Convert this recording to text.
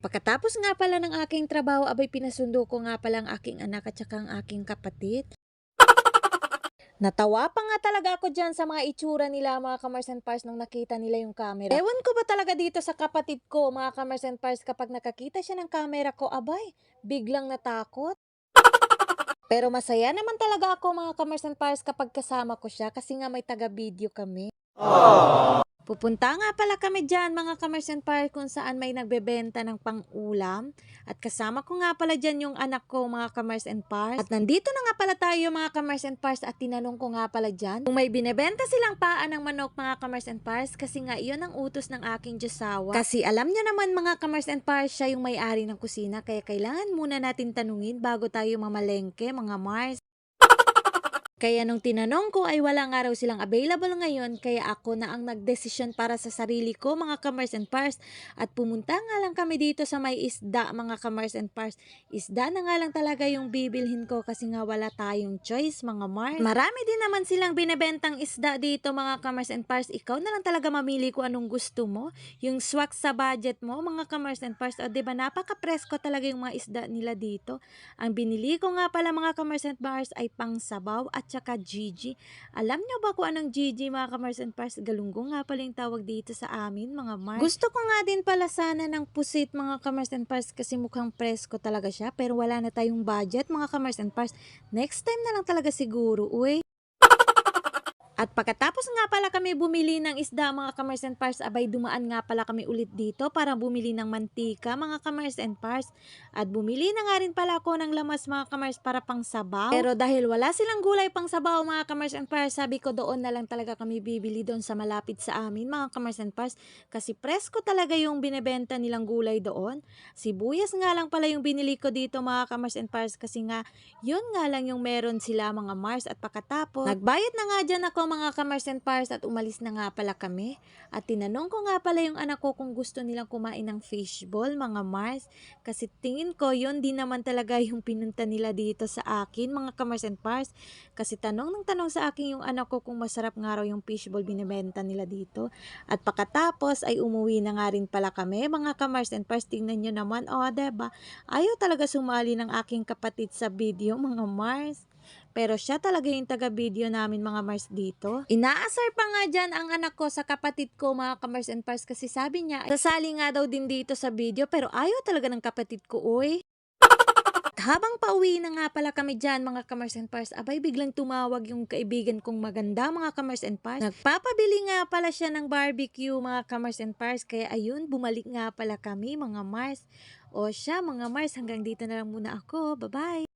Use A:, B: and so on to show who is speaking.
A: Pagkatapos nga pala ng aking trabaho, abay pinasundo ko nga pala ang aking anak at saka ang aking kapatid. Natawa pa nga talaga ako dyan sa mga itsura nila mga Kamars and Pars nung nakita nila yung camera. Ewan ko ba talaga dito sa kapatid ko mga Kamars and Pars kapag nakakita siya ng camera ko, abay, biglang natakot. Pero masaya naman talaga ako mga Kamars and Pars kapag kasama ko siya kasi nga may taga-video kami. Pupunta nga pala kami dyan mga Kamars and Pars kung saan may nagbebenta ng pang-ulam. At kasama ko nga pala dyan yung anak ko mga Kamars and Pars. At nandito na nga pala tayo mga Kamars and Pars at tinanong ko nga pala dyan kung may binebenta silang paan ng manok mga Kamars and Pars kasi nga iyon ang utos ng aking Diyosawa. Kasi alam nyo naman mga Kamars and Pars siya yung may-ari ng kusina kaya kailangan muna natin tanungin bago tayo mamalengke mga Mars. Kaya nung tinanong ko ay wala nga raw silang available ngayon kaya ako na ang nagdesisyon para sa sarili ko mga kamars and pars at pumunta nga lang kami dito sa may isda mga kamars and pars. Isda na nga lang talaga yung bibilhin ko kasi nga wala tayong choice mga mars. Marami din naman silang binebentang isda dito mga kamars and pars. Ikaw na lang talaga mamili kung anong gusto mo. Yung swak sa budget mo mga kamars and pars. O diba napaka-presko talaga yung mga isda nila dito. Ang binili ko nga pala mga kamars and pars ay pang sabaw at saka Gigi. Alam niyo ba kung anong Gigi mga kamars and pars? Galunggong nga pala yung tawag dito sa amin mga mars. Gusto ko nga din pala sana ng pusit mga kamars and pars kasi mukhang presko talaga siya pero wala na tayong budget mga kamars and pars. Next time na lang talaga siguro, uy. At pagkatapos nga pala kami bumili ng isda mga kamars and pars, abay dumaan nga pala kami ulit dito para bumili ng mantika mga kamars and pars. At bumili na nga rin pala ako ng lamas mga kamars para pang sabaw. Pero dahil wala silang gulay pang sabaw mga kamars and pars, sabi ko doon na lang talaga kami bibili doon sa malapit sa amin mga kamars and pars. Kasi presko talaga yung binebenta nilang gulay doon. Sibuyas nga lang pala yung binili ko dito mga kamars and pars kasi nga yun nga lang yung meron sila mga mars at pagkatapos nagbayad na nga dyan ako mga kamars and pars at umalis na nga pala kami. At tinanong ko nga pala yung anak ko kung gusto nilang kumain ng fishball mga mars. Kasi tingin ko yun di naman talaga yung pinunta nila dito sa akin mga kamars and pars kasi tanong ng tanong sa akin yung anak ko kung masarap nga raw yung fishball binibenta nila dito. At pagkatapos ay umuwi na nga rin pala kami mga kamars and pars tingnan nyo naman o oh, diba? Ayaw talaga sumali ng aking kapatid sa video mga Mars. Pero siya talaga yung taga-video namin mga Mars dito. Inaasar pa nga dyan ang anak ko sa kapatid ko mga kamars and pars kasi sabi niya, sasali nga daw din dito sa video pero ayaw talaga ng kapatid ko. At habang pauwi na nga pala kami dyan mga kamars and pars, abay biglang tumawag yung kaibigan kong maganda mga kamars and pars. Nagpapabili nga pala siya ng barbecue mga kamars and pars, kaya ayun, bumalik nga pala kami mga mars. O siya mga mars, hanggang dito na lang muna ako. Bye-bye!